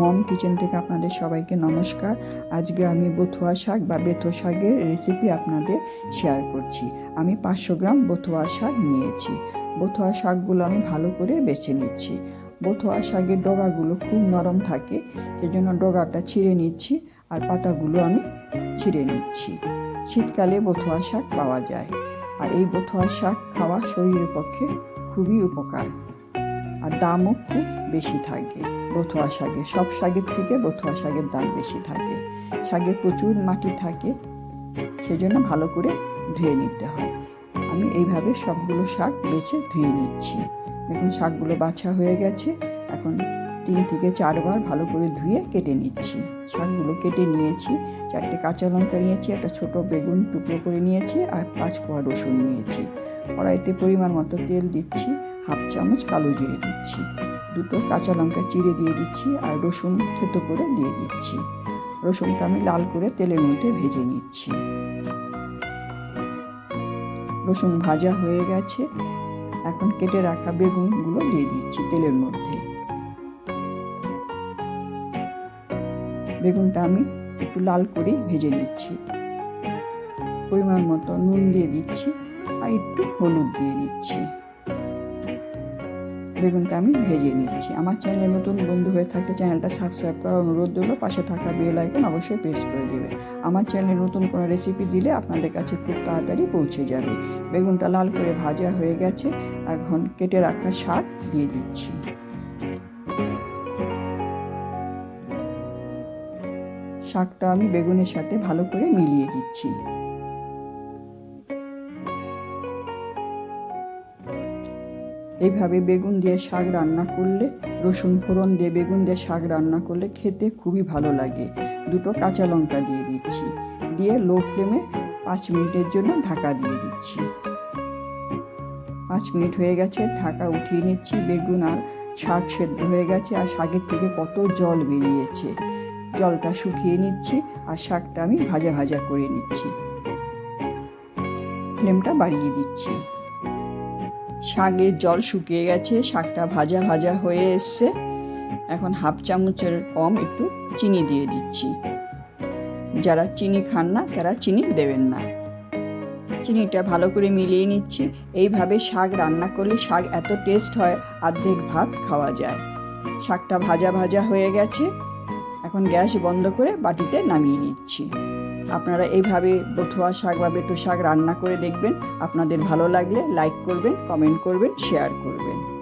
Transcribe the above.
মম kitchen থেকে আপনাদের সবাইকে নমস্কার। আজকে আমি বথুয়া শাক বা বেথো শাকের রেসিপি আপনাদের শেয়ার করছি। আমি পাঁচশো গ্রাম বথুয়া শাক নিয়েছি। বথুয়া শাকগুলো আমি ভালো করে বেছে নিচ্ছি। বথুয়া শাকের ডগাগুলো খুব নরম থাকে, সেজন্য ডগাটা ছিঁড়ে নিচ্ছি আর পাতাগুলো আমি ছিঁড়ে নিচ্ছি। শীতকালে বথুয়া শাক পাওয়া যায়। আর এই বথুয়া শাক খাওয়া শরীরের পক্ষে খুবই উপকার। আর দামও খুব বেশি থাকে। বথুয়া শাকে সব শাকের থেকে বথুয়া শাকের দাম বেশি থাকে। শাকে প্রচুর মাটি থাকে, সেজন্য ভালো করে ধুয়ে নিতে হয়। আমি এইভাবে সবগুলো শাক বেছে ধুয়ে নিচ্ছি। দেখুন, শাকগুলো বাছা হয়ে গেছে। এখন তিন থেকে চারবার ভালো করে ধুয়ে কেটে নিচ্ছি। শাকগুলো কেটে নিয়েছি, চারটে কাঁচা লঙ্কা নিয়েছি, একটা ছোট বেগুন টুকরো করে নিয়েছি, আর পাঁচ কোয়া রসুন নিয়েছি। কড়াইতে পরিমাণ মতো তেল দিচ্ছি, হাফ চামচ কালো জিরে দিচ্ছি, দুটো কাঁচা লঙ্কা চিড়ে দিয়ে দিচ্ছি আর রসুন থেতো করে দিয়ে দিচ্ছি। রসুনটা আমি লাল করে তেলের মধ্যে ভেজে নিচ্ছি। রসুন ভাজা হয়ে গেছে। এখন কেটে রাখা বেগুনগুলো দিয়ে দিচ্ছি তেলের মধ্যে। বেগুনটা আমি একটু লাল করে ভেজে নিচ্ছি। পরিমাণ মতো নুন দিয়ে দিচ্ছি। আর একটু হলুদ দিয়ে দিচ্ছি। বেগুনটা আমি ভেজে নিচ্ছি। আমার চ্যানেলে নতুন বন্ধু হয়ে থাকলে চ্যানেলটা সাবস্ক্রাইব করার অনুরোধ রইল। পাশে থাকা বেল আইকন অবশ্যই প্রেস করে দেবে। আমার চ্যানেলে নতুন কোনো রেসিপি দিলে আপনাদের কাছে খুব তাড়াতাড়ি পৌঁছে যাবে। বেগুনটা লাল করে ভাজা হয়ে গেছে। এখন কেটে রাখা শাক দিয়ে দিচ্ছি। শাকটা আমি বেগুনের সাথে ভালো করে মিলিয়ে দিচ্ছি। এইভাবে বেগুন দিয়ে শাক রান্না করলে, রসুন ফোড়ন দিয়ে বেগুন দিয়ে শাক রান্না করলে খেতে খুবই ভালো লাগে। দুটো কাঁচা লঙ্কা দিয়ে দিচ্ছি। দিয়ে লো ফ্লেমে পাঁচ মিনিটের জন্য ঢাকা দিয়ে দিচ্ছি। পাঁচ মিনিট হয়ে গেছে, ঢাকা উঠিয়ে নিচ্ছি। বেগুন আর শাক সেদ্ধ হয়ে গেছে আর শাকের থেকে কত জল বেরিয়েছে। জলটা শুকিয়ে নিচ্ছি আর শাকটা আমি ভাজা ভাজা করে নিচ্ছি। ফ্লেমটা বাড়িয়ে দিচ্ছি। শাকের জল শুকিয়ে গেছে, শাকটা ভাজা ভাজা হয়ে এসছে। এখন হাফ চামচের কম একটু চিনি দিয়ে দিচ্ছি। যারা চিনি খান না, তারা চিনি দেবেন না। চিনিটা ভালো করে মিলিয়ে নিচ্ছি। এইভাবে শাক রান্না করলে শাক এত টেস্ট হয়, অর্ধেক ভাত খাওয়া যায়। শাকটা ভাজা ভাজা হয়ে গেছে। এখন গ্যাস বন্ধ করে বাটিতে নামিয়ে নিচ্ছি। আপনারা এইভাবে বথুয়া শাক বা বেতু শাক রান্না করে দেখবেন। আপনাদের ভালো লাগলে লাইক করবেন কমেন্ট করবেন শেয়ার করবেন।